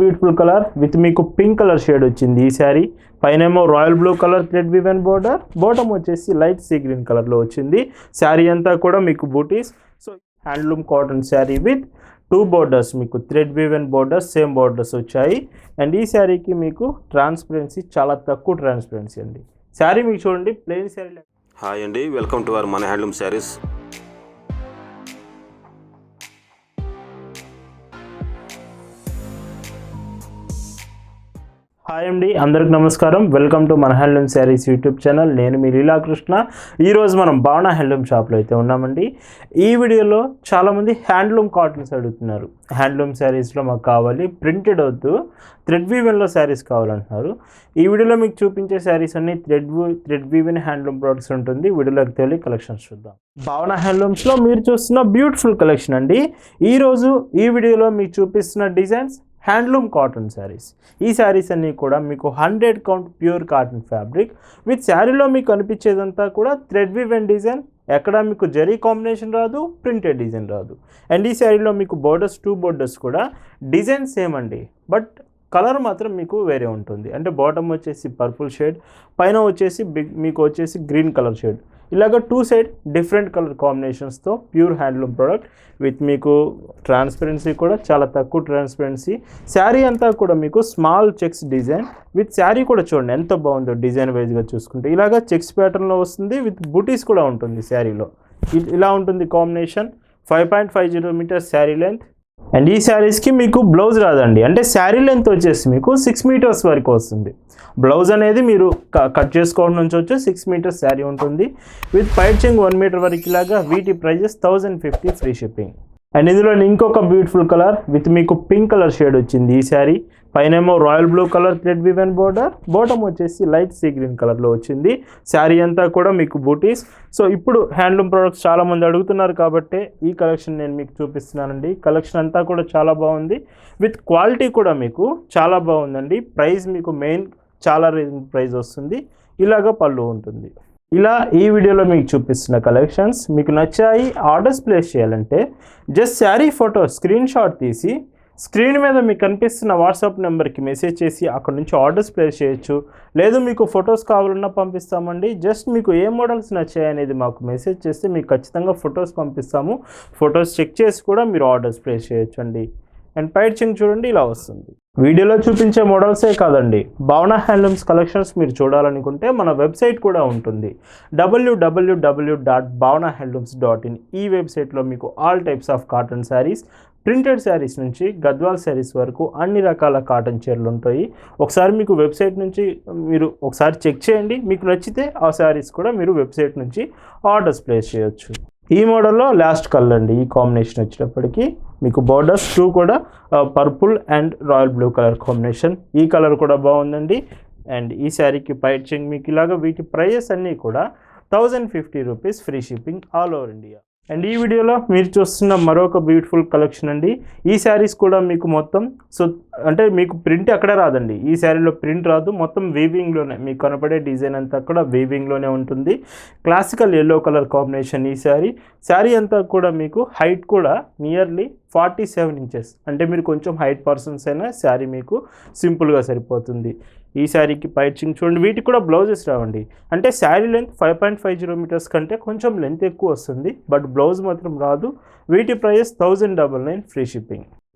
Beautiful colour with మీకు pink colour shade వచ్చింది ఈ sari పైనేమో royal blue colour thread woven border bottom వచ్చేసి light sea green కలర్లో వచ్చింది. శారీ అంతా కూడా మీకు బూటీస్ so handloom cotton sari with two borders మీకు thread woven borders same borders వచ్చాయి. అండ్ ఈ శారీకి మీకు ట్రాన్స్పరెన్సీ చాలా తక్కువ ట్రాన్స్పరెన్సీ అండి. శారీ మీకు చూడండి ప్లెయిన్ శారీ హాయ్ అండి వెల్కమ్ టు అవర్ మన హ్యాండ్లూమ్ శారీస్ హాయ్ అండి అందరికి నమస్కారం. వెల్కమ్ టు మన హ్యాండ్లూమ్ శారీస్ యూట్యూబ్ ఛానల్ నేను మీ లీలాకృష్ణ. ఈరోజు మనం భావన హ్యాండ్లూమ్ షాప్లో అయితే ఉన్నామండి. ఈ వీడియోలో చాలామంది హ్యాండ్లూమ్ కాటన్స్ అడుగుతున్నారు. హ్యాండ్లూమ్ శారీస్లో మాకు కావాలి ప్రింటెడ్ వద్దు థ్రెడ్ వీవెన్లో శారీస్ కావాలంటున్నారు. ఈ వీడియోలో మీకు చూపించే శారీస్ అన్ని thread thread woven handloom products ఉంటుంది. వీడియోలోకి తెలియ కలెక్షన్స్ చూద్దాం. భావన హ్యాండ్లూమ్స్లో మీరు చూస్తున్న బ్యూటిఫుల్ కలెక్షన్ అండి. ఈరోజు ఈ వీడియోలో మీకు చూపిస్తున్న డిజైన్స్ హ్యాండ్లూమ్ కాటన్ శారీస్. ఈ శారీస్ అన్నీ కూడా మీకు hundred count pure cotton fabric. With శారీలో మీకు కనిపించేదంతా కూడా థ్రెడ్ వివెన్ డిజైన్. ఎక్కడ మీకు జరీ కాంబినేషన్ రాదు ప్రింటెడ్ డిజైన్ రాదు. అండ్ ఈ శారీలో మీకు బోర్డర్స్ టూ బోర్డర్స్ కూడా డిజైన్ సేమ్ అండి. బట్ కలర్ మాత్రం మీకు వేరే ఉంటుంది. అంటే బాటమ్ వచ్చేసి పర్పుల్ షేడ్ పైన వచ్చేసి బిగ్ మీకు వచ్చేసి గ్రీన్ కలర్ షేడ్. ఇలాగ టూ సైడ్ డిఫరెంట్ కలర్ కాంబినేషన్స్తో ప్యూర్ హ్యాండ్లూమ్ ప్రోడక్ట్ విత్ మీకు ట్రాన్స్పరెన్సీ కూడా చాలా తక్కువ ట్రాన్స్పరెన్సీ శారీ అంతా కూడా మీకు small checks design with sari కూడా చూడండి ఎంత బాగుందో డిజైన్ వైజ్గా చూసుకుంటే. ఇలాగ చెక్స్ ప్యాటర్న్లో వస్తుంది విత్ బుటీస్ కూడా ఉంటుంది శారీలో. ఇ- ఇలా ఉంటుంది combination five point five zero metres sari length and ఈ శారీస్కి మీకు బ్లౌజ్ రాదండి. అంటే శారీ లెంత్ వచ్చేసి మీకు సిక్స్ మీటర్స్ వరకు వస్తుంది. బ్లౌజ్ అనేది మీరు క- కట్ చేసుకోవడం నుంచి వచ్చి సిక్స్ మీటర్స్ శారీ ఉంటుంది. విత్ పైచింగ్ వన్ మీటర్ వరకు ఇలాగా వీటి prices thousand fifty free shipping and ఇందులో ఇంకొక బ్యూటిఫుల్ కలర్ విత్ మీకు పింక్ కలర్ షేడ్ వచ్చింది ఈ sari. పైనేమో royal blue colour thread woven border bottom వచ్చేసి లైట్ సీ గ్రీన్ కలర్లో వచ్చింది. శారీ అంతా కూడా మీకు బూటీస్. సో ఇప్పుడు హ్యాండ్లూమ్ ప్రొడక్ట్స్ చాలామంది అడుగుతున్నారు కాబట్టి ఈ కలెక్షన్ నేను మీకు చూపిస్తున్నానండి. కలెక్షన్ అంతా కూడా చాలా బాగుంది. విత్ క్వాలిటీ కూడా మీకు చాలా బాగుందండి. ప్రైస్ మీకు మెయిన్ చాలా రీజన్ ప్రైస్ వస్తుంది. ఇలాగ పళ్ళు ఉంటుంది. ఇలా ఈ వీడియోలో మీకు చూపిస్తున్న కలెక్షన్స్ మీకు నచ్చాయి ఆర్డర్స్ ప్లేస్ చేయాలంటే just sari photo screen shot తీసి స్క్రీన్ మీద మీకు కనిపిస్తున్న వాట్సాప్ నెంబర్కి మెసేజ్ చేసి అక్కడ నుంచి ఆర్డర్స్ ప్లేస్ చేయొచ్చు. లేదు మీకు ఫొటోస్ కావాలన్నా పంపిస్తామండి. జస్ట్ మీకు ఏ మోడల్స్ నచ్చాయి అనేది మాకు మెసేజ్ చేస్తే మీకు ఖచ్చితంగా ఫొటోస్ పంపిస్తాము. ఫొటోస్ చెక్ చేసి కూడా మీరు ఆర్డర్స్ ప్లేస్ చేయొచ్చు అండి అండ్ పైడ్చింగ్ చూడండి ఇలా వస్తుంది. వీడియోలో చూపించే మోడల్సే కాదండి. భావన హ్యాండ్లూమ్స్ కలెక్షన్స్ మీరు చూడాలనుకుంటే మన వెబ్సైట్ కూడా ఉంటుంది. W W W dot Bhavana handlooms dot in ఈ వెబ్సైట్లో మీకు all types of cotton saris printed saris నుంచి గద్వాల్ శారీస్ వరకు అన్ని రకాల కాటన్ చీరలు ఉంటాయి. ఒకసారి మీకు వెబ్సైట్ నుంచి మీరు ఒకసారి చెక్ చేయండి. మీకు నచ్చితే ఆ శారీస్ కూడా మీరు వెబ్సైట్ నుంచి ఆర్డర్స్ ప్లేస్ చేయొచ్చు. ఈ మోడల్లో లాస్ట్ కలర్ అండి. ఈ కాంబినేషన్ వచ్చేటప్పటికి మీకు బార్డర్స్ టూ కూడా purple and royal blue colour combination. ఈ కలర్ కూడా బాగుందండి. అండ్ ఈ శారీకి పైచింగ్ మీకు ఇలాగ వీటి ప్రైజెస్ అన్నీ కూడా thousand fifty rupees free shipping all over India. And ఈ వీడియోలో మీరు చూస్తున్న మరొక బ్యూటిఫుల్ కలెక్షన్ అండి. ఈ శారీస్ కూడా మీకు మొత్తం సో అంటే మీకు ప్రింట్ అక్కడే రాదండి. ఈ శారీలో ప్రింట్ రాదు. మొత్తం వీవింగ్లోనే మీకు కనపడే డిజైన్ అంతా కూడా వీవింగ్లోనే ఉంటుంది. క్లాసికల్ ఎల్లో కలర్ కాంబినేషన్ ఈ శారీ. శారీ అంతా కూడా మీకు హైట్ కూడా నియర్లీ ఫార్టీ సెవెన్ ఇంచెస్ అంటే మీరు కొంచెం హైట్ పర్సన్స్ అయినా శారీ మీకు సింపుల్గా సరిపోతుంది. ఈ శారీకి పైచింగ్ చూడండి. వీటికి కూడా బ్లౌజెస్ రావండి. అంటే sari length five point five zero metres కంటే కొంచెం లెంత్ ఎక్కువ వస్తుంది. బట్ బ్లౌజ్ మాత్రం రాదు. వీటి price thousand double nine free shipping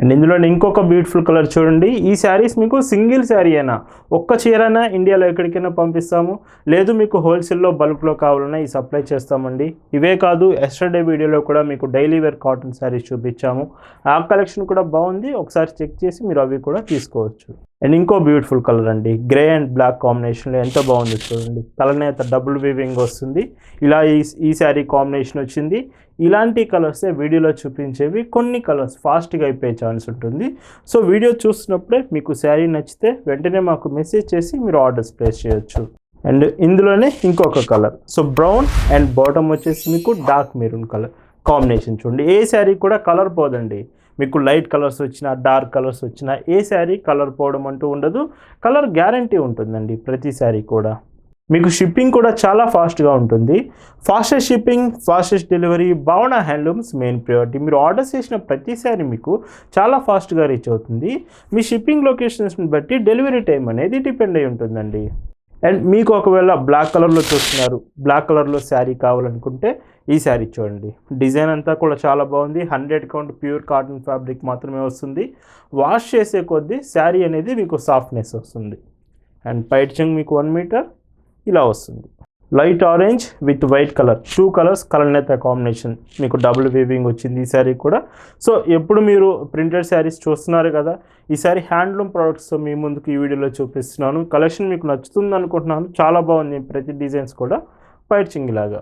and ఇందులో ఇంకొక బ్యూటిఫుల్ కలర్ చూడండి. ఈ శారీస్ మీకు సింగిల్ శారీ అయినా ఒక్క చీరైనా ఇండియాలో ఎక్కడికైనా పంపిస్తాము. లేదు మీకు హోల్సేల్లో బల్క్లో కావాలన్నా ఈ సప్లై చేస్తామండి. ఇవే కాదు ఎస్టర్డే వీడియోలో కూడా మీకు డైలీ వేర్ కాటన్ శారీస్ చూపించాము. ఆ కలెక్షన్ కూడా బాగుంది. ఒకసారి చెక్ చేసి మీరు అవి కూడా తీసుకోవచ్చు. అండ్ ఇంకో బ్యూటిఫుల్ కలర్ అండి. గ్రే అండ్ బ్లాక్ కాంబినేషన్లో ఎంత బాగుంది చూడండి. తలనేత డబుల్ వీవింగ్ వస్తుంది. ఇలా ఈ ఈ శారీ కాంబినేషన్ వచ్చింది. ఇలాంటి కలర్స్ వీడియోలో చూపించేవి. కొన్ని కలర్స్ ఫాస్ట్గా అయిపోయే ఛాన్స్ ఉంటుంది. సో వీడియో చూస్తున్నప్పుడే మీకు శారీ నచ్చితే వెంటనే మాకు మెసేజ్ చేసి మీరు ఆర్డర్స్ ప్లేస్ చేయొచ్చు. అండ్ ఇందులోనే ఇంకొక colour. So brown and bottom వచ్చేసి మీకు డార్క్ మెరూన్ కలర్ కాంబినేషన్ చూడండి. ఏ శారీ కూడా కలర్ పోదండి. మీకు లైట్ కలర్స్ వచ్చినా డార్క్ కలర్స్ వచ్చినా ఏ శారీ కలర్ పోవడం అంటూ ఉండదు. కలర్ గ్యారంటీ ఉంటుందండి ప్రతి శారీ కూడా. మీకు షిప్పింగ్ కూడా చాలా ఫాస్ట్గా ఉంటుంది. Fastest shipping fastest delivery Bhavana handlooms main priority మీరు ఆర్డర్ చేసిన ప్రతిసారి మీకు చాలా ఫాస్ట్గా రీచ్ అవుతుంది. మీ షిప్పింగ్ లొకేషన్స్ని బట్టి డెలివరీ టైం అనేది డిపెండ్ అయి ఉంటుందండి. అండ్ మీకు ఒకవేళ బ్లాక్ కలర్లో చూస్తున్నారు బ్లాక్ కలర్లో శారీ కావాలనుకుంటే ఈ శారీ చూడండి. డిజైన్ అంతా కూడా చాలా బాగుంది. Hundred count pure cotton fabric మాత్రమే వస్తుంది. వాష్ చేసే కొద్దీ శారీ అనేది మీకు సాఫ్ట్నెస్ వస్తుంది. అండ్ పైట్ చెంగ్ మీకు వన్ మీటర్ ఇలా వస్తుంది. Light orange with white colour two colours కలనేత combination మీకు డబుల్ వీవింగ్ వచ్చింది ఈ శారీ కూడా. సో ఎప్పుడు మీరు ప్రింటెడ్ శారీస్ చూస్తున్నారు కదా ఈ శారీ హ్యాండ్లూమ్ ప్రోడక్ట్స్ మీ ముందుకు ఈ వీడియోలో చూపిస్తున్నాను. కలెక్షన్ మీకు నచ్చుతుంది అనుకుంటున్నాను. చాలా బాగుంది. ప్రతి డిజైన్స్ కూడా. పైర్చింగ్ ఇలాగా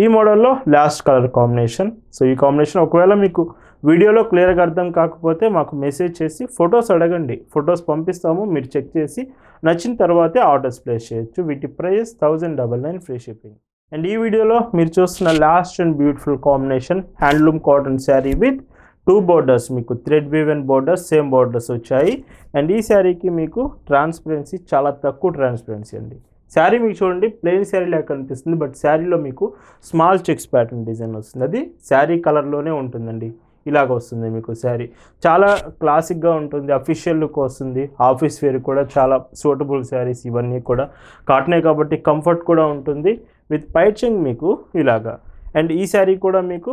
ఈ మోడల్లో లాస్ట్ కలర్ కాంబినేషన్ సో ఈ కాంబినేషన్ ఒకవేళ మీకు వీడియోలో క్లియర్గా అర్థం కాకపోతే మాకు మెసేజ్ చేసి ఫొటోస్ అడగండి. ఫొటోస్ పంపిస్తాము మీరు చెక్ చేసి నచ్చిన తర్వాతే ఆర్డర్స్ ప్లేస్ చేయొచ్చు. వీటి price thousand double nine free shipping and ఈ వీడియోలో మీరు చూస్తున్న last and beautiful combination handloom cotton sari with two borders మీకు thread woven borders same borders వచ్చాయి. అండ్ ఈ శారీకి మీకు ట్రాన్స్పరెన్సీ చాలా తక్కువ ట్రాన్స్పరెన్సీ అండి. శారీ మీకు చూడండి ప్లెయిన్ శారీ లాగా కనిపిస్తుంది బట్ శారీలో మీకు స్మాల్ చెక్స్ ప్యాటర్న్ డిజైన్ వస్తుంది. అది శారీ కలర్లోనే ఉంటుందండి. ఇలాగ వస్తుంది మీకు శారీ. చాలా క్లాసిక్గా ఉంటుంది అఫీషియల్ లుక్ వస్తుంది. ఆఫీస్ వేర్ కూడా చాలా సూటబుల్ శారీస్ ఇవన్నీ కూడా. కాటనే కాబట్టి కంఫర్ట్ కూడా ఉంటుంది. విత్ పైచింగ్ మీకు ఇలాగా. అండ్ ఈ శారీ కూడా మీకు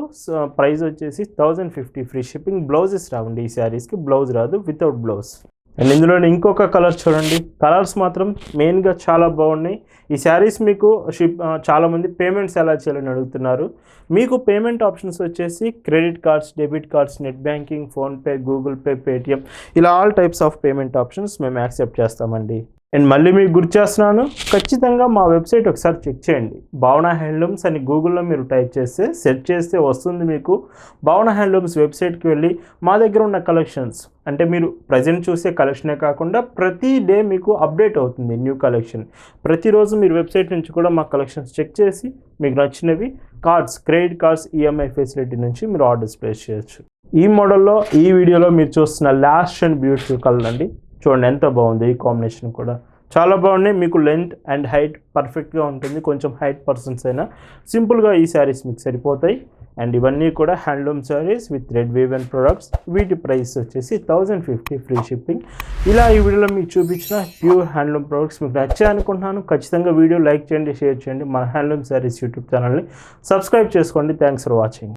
ప్రైస్ వచ్చేసి thousand fifty free shipping blouses రావండి. ఈ శారీస్కి బ్లౌజ్ రాదు వితౌట్ బ్లౌజ్ అండ్ ఇందులో ఇంకొక కలర్ చూడండి. కలర్స్ మాత్రం మెయిన్గా చాలా బాగున్నాయి. ఈ శారీస్ మీకు షిప్ చాలామంది పేమెంట్స్ ఎలా చేయాలని అడుగుతున్నారు. మీకు పేమెంట్ ఆప్షన్స్ వచ్చేసి credit cards debit cards net banking PhonePe Google Pay Paytm ఇలా all types of payment options మేము యాక్సెప్ట్ చేస్తామండి. అండ్ మళ్ళీ మీకు గుర్తు చేస్తున్నాను. ఖచ్చితంగా మా వెబ్సైట్ ఒకసారి చెక్ చేయండి. భావన హ్యాండ్లూమ్స్ అని గూగుల్లో మీరు టైప్ చేస్తే సెర్చ్ చేస్తే వస్తుంది మీకు. భావన హ్యాండ్లూమ్స్ వెబ్సైట్కి వెళ్ళి మా దగ్గర ఉన్న కలెక్షన్స్ అంటే మీరు ప్రజెంట్ చూసే కలెక్షనే కాకుండా ప్రతి డే మీకు అప్డేట్ అవుతుంది న్యూ కలెక్షన్. ప్రతిరోజు మీరు వెబ్సైట్ నుంచి కూడా మా కలెక్షన్స్ చెక్ చేసి మీకు నచ్చినవి cards credit cards EMI facility నుంచి మీరు ఆర్డర్స్ ప్లేస్ చేయొచ్చు. ఈ మోడల్లో ఈ వీడియోలో మీరు చూస్తున్న లాస్ట్ అండ్ బ్యూటిఫుల్ కలర్ అండి. చూడండి ఎంత బాగుంది ఈ కాంబినేషన్ కూడా. చాలా బాగున్నాయి. మీకు లెంత్ అండ్ హైట్ పర్ఫెక్ట్గా ఉంటుంది. కొంచెం హైట్ పర్సన్స్ అయినా. సింపుల్గా ఈ శారీస్ మీకు సరిపోతాయి. అండ్ ఇవన్నీ కూడా handloom saris with red wave and products. వీటి ప్రైస్ వచ్చేసి థౌజండ్ ఫిఫ్టీ ఫ్రీ షిప్పింగ్. ఇలా ఈ వీడియోలో మీకు చూపించిన ప్యూర్ హ్యాండ్లూమ్ ప్రొడక్ట్స్ మీకు నచ్చాయి అనుకుంటున్నాను. ఖచ్చితంగా వీడియో లైక్ చేయండి షేర్ చేయండి. మన హ్యాండ్లూమ్ శారీస్ యూట్యూబ్ ఛానల్ని సబ్స్క్రైబ్ చేసుకోండి. Thanks for watching.